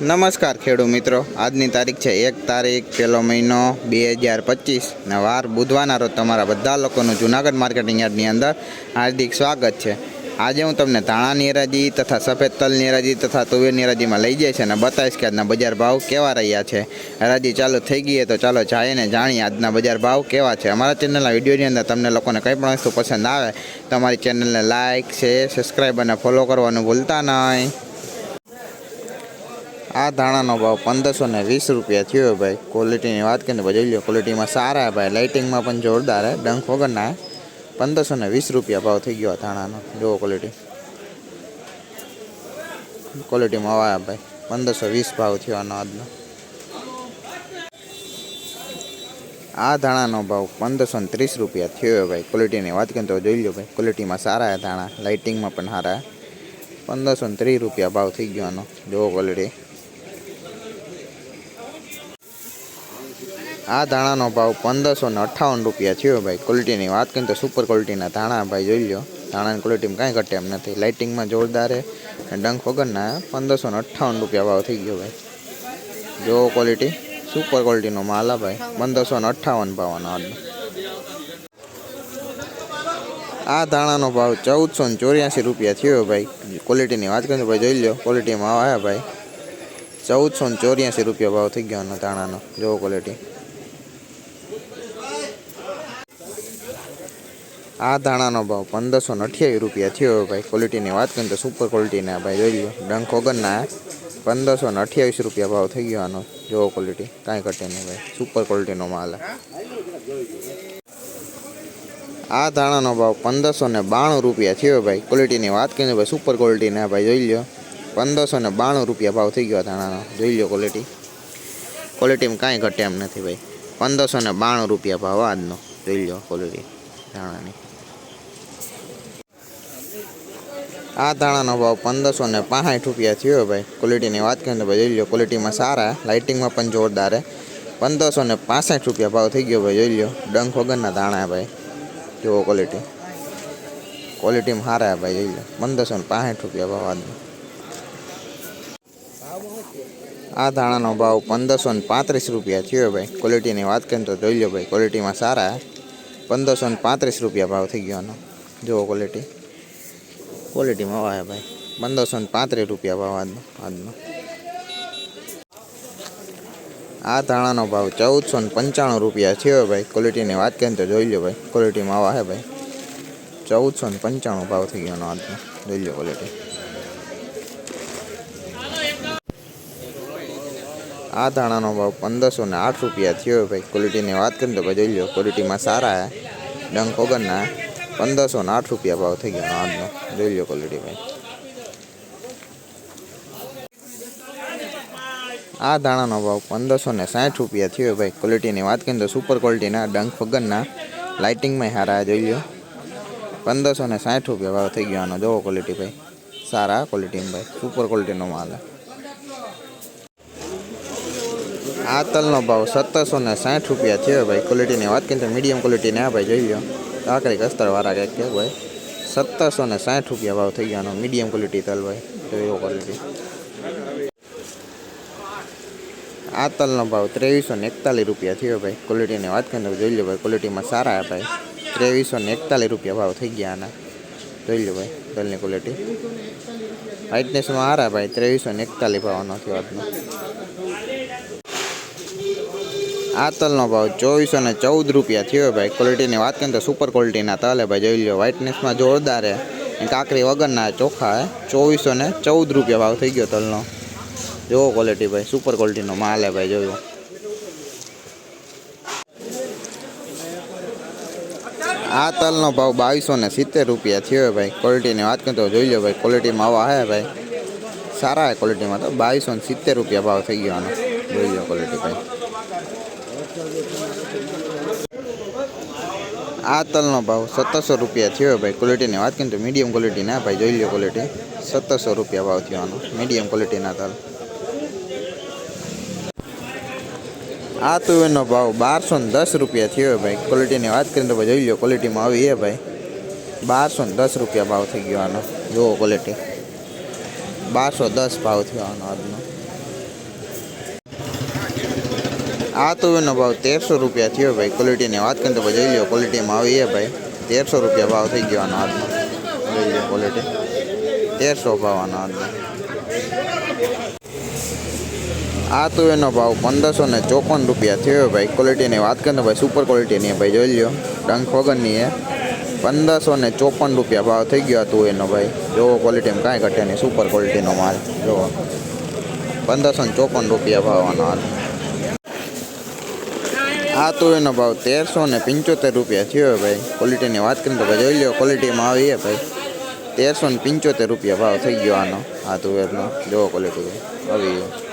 નમસ્કાર ખેડૂત મિત્રો. આજની તારીખ છે એક તારીખ પહેલો મહિનો બે હજાર પચીસ ને વાર બુધવારના રોજ તમારા બધા લોકોનું જુનાગઢ માર્કેટિંગ યાર્ડની અંદર હાર્દિક સ્વાગત છે. આજે હું તમને ધાણાની હરાજી તથા સફેદ તલની હરાજી તથા તુવેરની હરાજીમાં લઈ જાય છે અને બતાવીશ કે આજના બજાર ભાવ કેવા રહ્યા છે. હરાજી ચાલુ થઈ ગઈ તો ચાલો જાય ને જાણીએ આજના બજાર ભાવ કેવા છે. અમારા ચેનલના વિડીયોની અંદર તમને લોકોને કંઈ પણ વસ્તુ પસંદ આવે તો અમારી ચેનલને લાઇક શેર, સબસ્ક્રાઈબ અને ફોલો કરવાનું ભૂલતા નહીં. આ ધાણાનો ભાવ પંદરસો ને વીસ રૂપિયા થયો ભાઈ. ક્વોલિટીની વાત કરીને જોઈ લો ક્વોલિટીમાં સારા ભાઈ. લાઇટિંગમાં પણ જોરદાર હે ડંખ વગરના પંદરસો ને વીસ રૂપિયા ભાવ થઈ ગયો ધાણાનો. જુઓ ક્વોલિટી ક્વોલિટીમાં આવ્યા ભાઈ. પંદરસો વીસ ભાવ થયો આનો આજનો. આ ધાણાનો ભાવ પંદરસો ને ત્રીસ રૂપિયા થયો ભાઈ. ક્વોલિટીની વાત કરીએ તો જોઈ લો ભાઈ. ક્વોલિટીમાં સારા ધાણા. લાઇટિંગમાં પણ સારા પંદરસો ને ત્રીસ રૂપિયા ભાવ થઈ ગયો આનો. જુઓ ક્વોલિટી આ ધાણાનો ભાવ પંદરસો ને અઠ્ઠાવન રૂપિયા થયો ભાઈ. ક્વોલિટીની વાત કરીએ તો સુપર ક્વોલિટીના ધાણા ભાઈ, જોઈ લો ધાણાની ક્વોલિટીમાં કાંઈ ઘટે એમ નથી. લાઇટિંગમાં જોરદાર અને ડંખ વગરના પંદરસો ને અઠ્ઠાવન રૂપિયા ભાવ થઈ ગયો ભાઈ. જો ક્વોલિટી સુપર ક્વોલિટીનો માલ આ ભાઈ. પંદરસો ને અઠ્ઠાવન ભાવનો આ ધાણાનો ભાવ ચૌદસો ને ચોર્યાસી રૂપિયા થયો ભાઈ. ક્વોલિટીની વાત કરીએ તો ભાઈ, જોઈ લો ક્વોલિટીમાં આવ્યા ભાઈ. ચૌદસો ને ચોર્યાસી રૂપિયા ભાવ થઈ ગયો ધાણાનો. જો ક્વોલિટી આ ધાણાનો ભાવ પંદરસો ને અઠ્યાવીસ રૂપિયા થયો ભાઈ. ક્વોલિટીની વાત કરીએ તો સુપર ક્વોલિટીના ભાઈ, જોઈ લો ડંખ વગરના પંદરસો ને અઠ્યાવીસ રૂપિયા ભાવ થઈ ગયો આનો. જોવો ક્વોલિટી કાંઈ ઘટે નહીં ભાઈ. સુપર ક્વોલિટીનો માલ આ ધાણાનો ભાવ પંદરસો ને બાણું રૂપિયા થયો ભાઈ. ક્વોલિટીની વાત કરીએ ભાઈ સુપર ક્વોલિટીના ભાઈ, જોઈ લો પંદરસો ને બાણું રૂપિયા ભાવ થઈ ગયો ધાણાનો. જોઈ લો ક્વોલિટી ક્વોલિટીમાં કાંઈ ઘટે એમ નથી ભાઈ. પંદરસો ને બાણું રૂપિયા ભાવ આજનો. જોઈ લો ક્વોલિટી ધાણાની. આ ધાણાનો ભાવ પંદરસો ને પાંસઠ રૂપિયા થયો ભાઈ. ક્વોલિટીની વાત કરીએ તો ભાઈ જોઈ લો ક્વોલિટીમાં સારા લાઇટિંગમાં પણ જોરદાર હે. પંદરસો ને પાસઠ રૂપિયા ભાવ થઈ ગયો ભાઈ, જોઈ લો ડંખ વગરના દાણા ભાઈ. જુઓ ક્વોલિટી ક્વોલિટીમાં સારા ભાઈ, જોઈ લો પંદરસો ને પાંસઠ રૂપિયા ભાવ આજનો. આ ધાણાનો ભાવ પંદરસો ને પાંત્રીસ રૂપિયા થયો ભાઈ. ક્વોલિટીની વાત કરીએ તો જોઈ લો ભાઈ ક્વોલિટીમાં સારા પંદરસો ને પાંત્રીસ રૂપિયા ભાવ થઈ ગયો આનો. જુઓ ક્વોલિટી ક્વોલિટીમાં આવે ભાઈ. પંદરસો ને પાંત્રીસ રૂપિયા ભાવ આજનો આજનો. આ ધાણાનો ભાવ ચૌદસો ને પંચાણું રૂપિયા થયો ભાઈ. ક્વોલિટીની વાત કરીએ તો જોઈ લો ભાઈ, ક્વોલિટીમાં આવે ભાઈ. ચૌદસો ને પંચાણું ભાવ થઈ ગયો આજનો. જોઈ લો ક્વોલિટી. આ ધાણાનો ભાવ પંદરસો ને આઠ રૂપિયા થયો ભાઈ. ક્વોલિટીની વાત કરીએ તો ભાઈ જોઈ લો ક્વોલિટીમાં સારા હે. ડંખ વગરના પંદરસો ને આઠ રૂપિયા ભાવ થઈ ગયો આજનો જોઈ લો ક્વોલિટી ભાઈ. આ ધાણાનો ભાવ પંદરસો ને સાઠ રૂપિયા થયો ભાઈ. ક્વોલિટીની વાત કરીએ તો સુપર ક્વોલિટીના ડંખ વગરના. લાઇટિંગમાં સારા જોઈ લો. પંદરસો ને સાઠ રૂપિયા ભાવ થઈ ગયો આનો. જોવો ક્વોલિટી ભાઈ. સારા ક્વોલિટીમાં ભાઈ. સુપર ક્વોલિટીનો માલ. હે. આ તલનો ભાવ સત્તરસો ને સાઠ રૂપિયા થયો ભાઈ. ક્વોલિટીની વાત કરીએ તો મીડિયમ ક્વોલિટીને આ ભાઈ, જોઈ લો. કાકરી અસ્તરવાળા કંઈક કે ભાઈ? સત્તરસો ને સાઠ રૂપિયા ભાવ થઈ ગયાનો મીડિયમ ક્વોલિટી તલ ભાઈ એવો ક્વોલિટી આ તલનો ભાવ ત્રેવીસો ને એકતાલીસ રૂપિયા થયો ભાઈ ક્વોલિટીની વાત કરીને તો જોઈ લો ભાઈ ક્વોલિટીમાં સારા ભાઈ. ત્રેવીસો ને એકતાલીસ રૂપિયા ભાવ થઈ ગયા આના. જોઈ લો ભાઈ, તલની ક્વોલિટી વ્હાઇટનેસમાં સારા ભાઈ, ત્રેવીસો ને એકતાલીસ ભાવનો થયો આજનો આ તલનો ભાવ ચોવીસો ને ચૌદ રૂપિયા થયો ભાઈ. ક્વોલિટીની વાત કરીએ તો સુપર ક્વોલિટીના તલ ભાઈ. જોઈ લો વ્હાઇટનેસમાં જોરદાર હે કાંકરી વગરના ચોખા હે ચોવીસો ને ચૌદ રૂપિયા ભાવ થઈ ગયો તલનો. જોવો ક્વોલિટી ભાઈ સુપર ક્વોલિટીનો માલ હે ભાઈ, જોયો. આ તલનો ભાવ બાવીસો ને સિત્તેર રૂપિયા થયો ભાઈ. ક્વોલિટીની વાત કરીએ તો જોઈ લો ભાઈ ક્વોલિટીમાં આવા હે ભાઈ. સારા ક્વોલિટીમાં તો બાવીસો ને સિત્તેર રૂપિયા ભાવ થઈ ગયો આનો. જોઈ લો ક્વોલિટી ભાઈ. આ તલનો ભાવ સત્તરસો રૂપિયા થયો ભાઈ ક્વોલિટીની વાત કરીને તો મીડિયમ ક્વોલિટીના ભાઈ, જોઈ લો ક્વોલિટી સત્તરસો રૂપિયા ભાવ થયો આનો મીડિયમ ક્વોલિટીના તલ. આ તુવેરનો ભાવ બારસો ને દસ રૂપિયા થયો ભાઈ ક્વોલિટીની વાત કરીએ તો ભાઈ જોઈ લો ક્વોલિટીમાં આવી એ ભાઈ. બારસો ને દસ રૂપિયા ભાવ થઈ ગયો આનો. જુઓ ક્વોલિટી બારસો દસ ભાવ થયો આનો આજનો. આ તુવેરનો ભાવ તેરસો રૂપિયા થયો ભાઈ. ક્વોલિટીની વાત કરીએ તો ભાઈ જોઈ લો ક્વોલિટીમાં આવી ભાઈ. તેરસો રૂપિયા ભાવ થઈ ગયો આનો હાથમાં. જોઈ લો ક્વોલિટી તેરસો ભાવ આનો હાથમાં. આ તુવેરનો ભાવ પંદરસો ને ચોપન રૂપિયા થયો ભાઈ. ક્વોલિટીની વાત કરીએ ભાઈ સુપર ક્વોલિટીની ભાઈ. જોઈ લો ડંખ વગરની એ પંદરસો ને ચોપન રૂપિયા ભાવ થઈ ગયો હતો એનો ભાઈ. જોવો ક્વોલિટીમાં કાંઈ ઘટે નહીં સુપર ક્વોલિટીનો માલ. જોવો પંદરસો ને ચોપન રૂપિયા ભાવવાનો હાલ આ તુવેરનો ભાવ તેરસો ને પંચોતેર રૂપિયા થયો ભાઈ. ક્વોલિટીની વાત કરીએ તો ભાઈ જોઈ લો ક્વોલિટીમાં આવીએ ભાઈ. તેરસો ને પંચોતેર રૂપિયા ભાવ થઈ ગયો આનો. આ તુવેરનો જોવો ક્વોલિટી આવી ગયો.